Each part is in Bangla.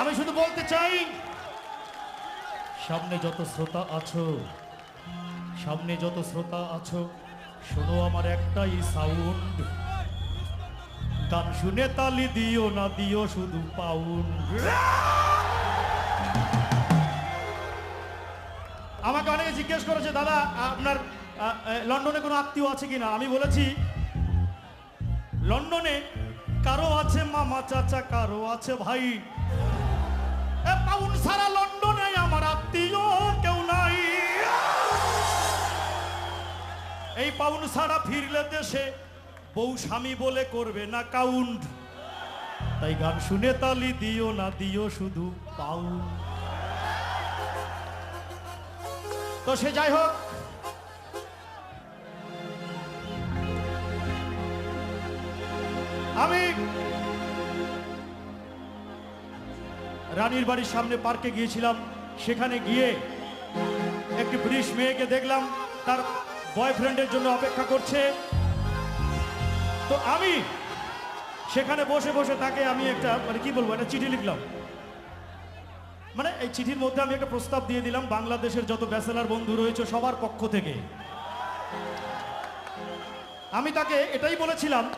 আমি শুধু বলতে চাই, সামনে যত শ্রোতা আছো, সামনে যত শ্রোতা আছো, শোনো আমার একটাই সাউন্ড গান শুনে তালি দিও না দিও, শুধু পাউন্ড আমাকে অনেকে জিজ্ঞেস করেছে, দাদা, আপনার লন্ডনে কোনো আত্মীয় আছে কিনা? আমি বলেছি, লন্ডনে কারও আছে, মামা, চাচা, কারও আছে, ভাই। এ পাউন সারা লন্ডনে আমার আত্মীয় কেউ নাই। এই পাউন সারা ফিরলে দেশে বউ স্বামী বলে করবে না কাউন্ট তাই গান শুনে তালি দিও না, দিও শুধু পাউন্ড। তো সে যাই হোক, আমি রানীর বাড়ির সামনে পার্কে গিয়েছিলাম। সেখানে গিয়ে একটি ব্রিটিশ মেয়েকে দেখলাম, তার বয়ফ্রেন্ডের জন্য অপেক্ষা করছে। তো আমি সেখানে বসে বসে তাকে আমি একটা মানে কি বলব, একটা চিঠি লিখলাম। মানে এই চিঠির মধ্যে আমি একটা প্রস্তাব দিয়ে দিলাম, বাংলাদেশের যত ব্যাচেলার বন্ধু রয়েছে সবার পক্ষ থেকে। আমি তাকে এটাই বলেছিলাম,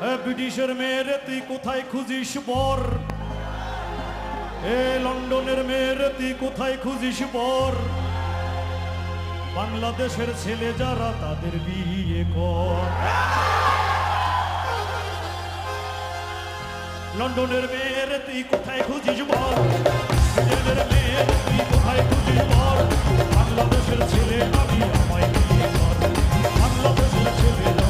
"এ ব্রিটিশের মেয়েরে তুই কোথায় খুঁজিস বর? এ লন্ডনের মেয়েরে তুই কোথায় খুঁজিস বর বাংলাদেশের ছেলে যারা তাদের বিয়ে কর। লন্ডনের মেয়ের তুই কোথায় খুঁজিস বল ব্রিটেনের মেয়ের তুই কোথায় খুঁজিস বল বাংলাদেশের ছেলে আমি আমায় বিয়ে কর। বাংলাদেশের ছেলে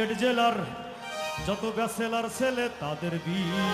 সিলেট জেলার যত ব্যাসেলার ছেলে তাদের বিয়ে।